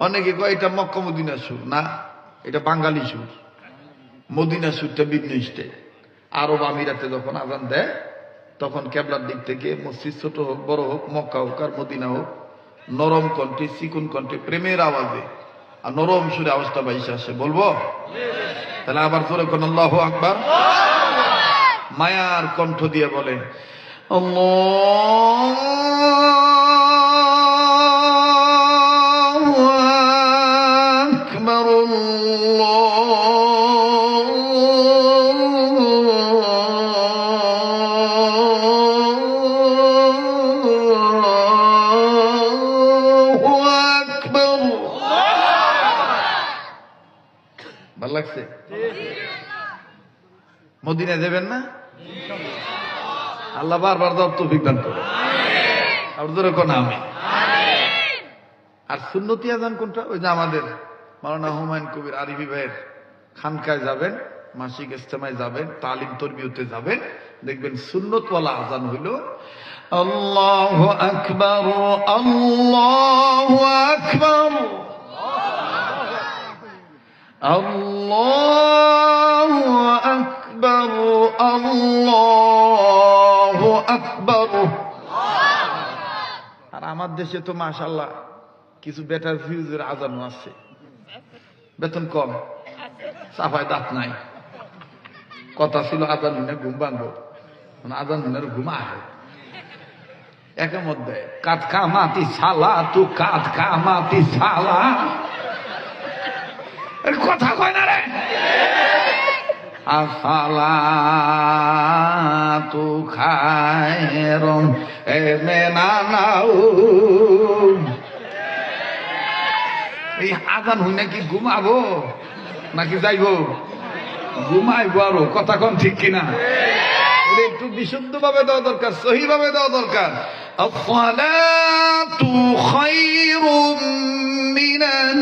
অনেকে কয়, এটা মক্কা মদিনা সুর। না, এটা বাঙালি সুর। মদিনা সুরটা ভিন্ন স্টাইল। আরব আমিরাতে যখন আজান দেয়, তখন কেবলার দিক থেকে মসজিদ ছোট হোক, বড় হোক, মক্কা হোক আর মদিনা হোক, নরম কণ্ঠে চিকুন কণ্ঠে প্রেমের আওয়াজে, আর নরম সুরে আওয়াজটা বাইসে আসে। বলব? তাহলে আবার জোরে কোন আল্লাহ আকবার। মায়ার কণ্ঠ দিয়ে বলে, আল্লাহু ভালো লাগছে? মদিনা দেবেন না? আল্লাহ বারবার দর তো বিজ্ঞান করে আর আমি? আর সুন্নতি আজান কোনটা? ওই যে আমাদের মাওলানা হুমায়ুন কবির আরিফি ভাইয়ের খানকায় যাবেন, মাসিক ইস্তেমায় যাবেন, তালিম তরবিয়তে যাবেন, দেখবেন সুন্নতওয়ালা আজান হইল, আল্লাহ আকবর আল্লাহ আকবর। আল্লাহ আকবর আল্লাহ আকবর আর আমার দেশে তো মাশাল্লাহ কিছু বেটার ফিউজের আজানও আছে। বেতন কম, সাফায় দাঁত নাই। কথা ছিল আজান হুনে ঘুম ভাঙবো। মানে আজান হুনের ঘুম আহে একের মধ্যে কাত কামাতি সালা, তু কাত কামাতি সালা। কথা কয় না রে। আফালা তু খায়রম এমে নানাউ এই আজান হই কি ঘুমাবো? নাকি যাইব? ঘুমাইব আরও কথা কম ঠিক কিনা? একটু বিশুদ্ধ ভাবে দেওয়া দরকার সহি ভাবে দেওয়া দরকার আফালা তু খায়রুম মিনান